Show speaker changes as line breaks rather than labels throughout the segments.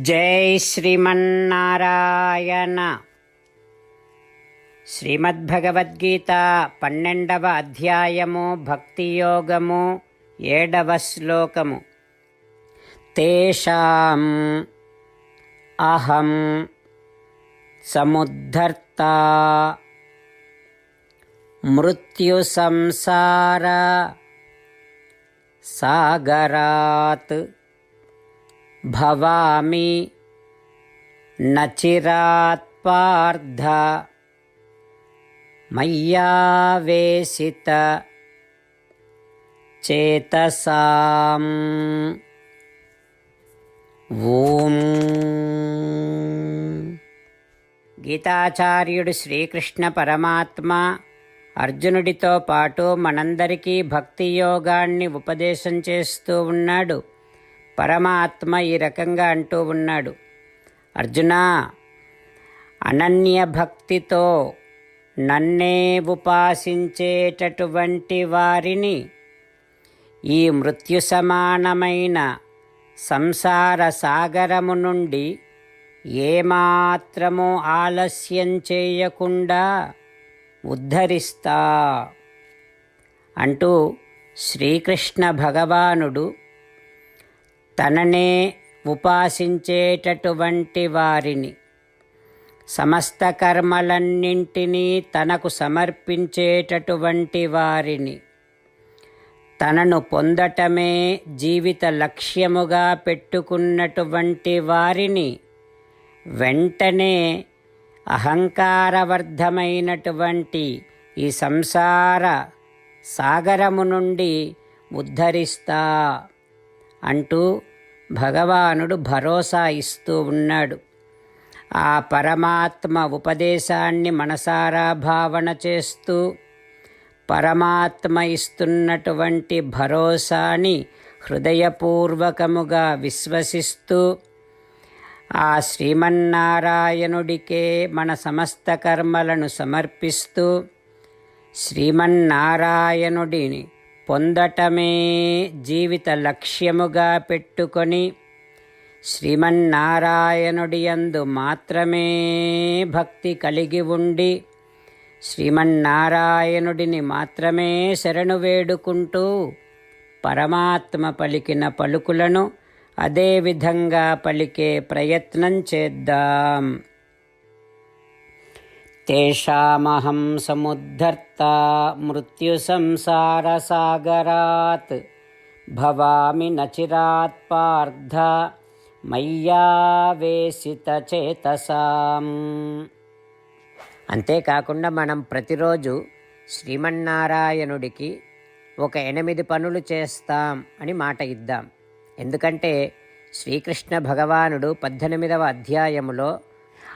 జై శ్రీమన్నారాయణ. శ్రీమద్భగవద్గీత పన్నెండవ అధ్యాయము భక్తియోగము ఏడవ శ్లోకము. తేషాం అహం సముద్ధర్త మృత్యు సంసార సాగరాత్ భవామి నచిరాత్ పార్థ మయ్యావేశిత చేతసాం. ఓం. గీతాచార్యుడు శ్రీకృష్ణ పరమాత్మ అర్జునుడితో పాటు మనందరికీ భక్తి యోగాన్ని ఉపదేశం చేస్తూ ఉన్నాడు. పరమాత్మ ఈ రకంగా అంటూ ఉన్నాడు. అర్జున అనన్య భక్తితో నన్నే ఉపాసించేటటువంటి వారిని ఈ మృత్యు సమానమైన సంసార సాగరము నుండి ఏమాత్రము ఆలస్యం చేయకుండా ఉద్ధరిస్తా అంటూ శ్రీకృష్ణ భగవానుడు తననే ఉపాసించేటటువంటి వారిని. సమస్త కర్మలన్నింటినీ తనకు సమర్పించేటటువంటి వారిని. తనను పొందటమే జీవిత లక్ష్యముగా పెట్టుకున్నటువంటి వారిని. వెంటనే అహంకారవర్ధమైనటువంటి ఈ సంసార సాగరము నుండి ఉద్ధరిస్తా. అంటూ భగవానుడు భరోసా ఇస్తూ ఉన్నాడు. ఆ పరమాత్మ ఉపదేశాన్ని మనసారా భావన చేస్తూ పరమాత్మ ఇస్తున్నటువంటి భరోసాని హృదయపూర్వకముగా విశ్వసిస్తూ ఆ శ్రీమన్నారాయణుడికే మన సమస్త కర్మలను సమర్పిస్తూ శ్రీమన్నారాయణుడిని పొందటమే జీవిత లక్ష్యముగా పెట్టుకొని శ్రీమన్నారాయణుడియందు మాత్రమే భక్తి కలిగి ఉండి శ్రీమన్నారాయణుడిని మాత్రమే శరణు వేడుకుంటూ పరమాత్మ పలికిన పలుకులను అదేవిధంగా పలికే ప్రయత్నం చేద్దాం. తేషామహం సముద్ధర్త మృత్యుసంసారసాగరాత్ భవామి నచిరాత్ పార్థ మయ్యావేశితచేతసాం అంతేకాకుండా మనం ప్రతిరోజు శ్రీమన్నారాయణుడికి ఒక ఎనిమిది పనులు చేస్తాం అని మాట ఇద్దాం. ఎందుకంటే శ్రీకృష్ణ భగవానుడు పద్దెనిమిదవ అధ్యాయములో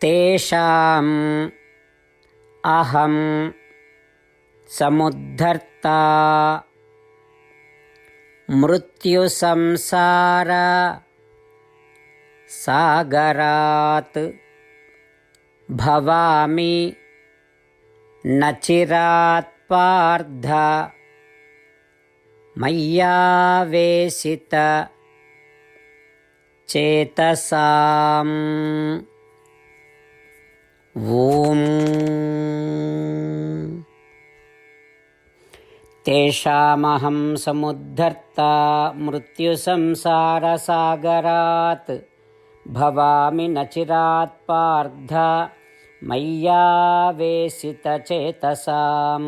తేషాం అహం సముద్ధర్త మృత్యు సంసార సాగరాత్ భవామి నచిరాత్ పార్థ మయ్యావేశిత చేతసాం ఓం తేషామహం సముద్ధర్త మృత్యుసంసారసాగరాత్ భవామి నచిరాత్ పార్థ మయ్యావేసిత చేతసాం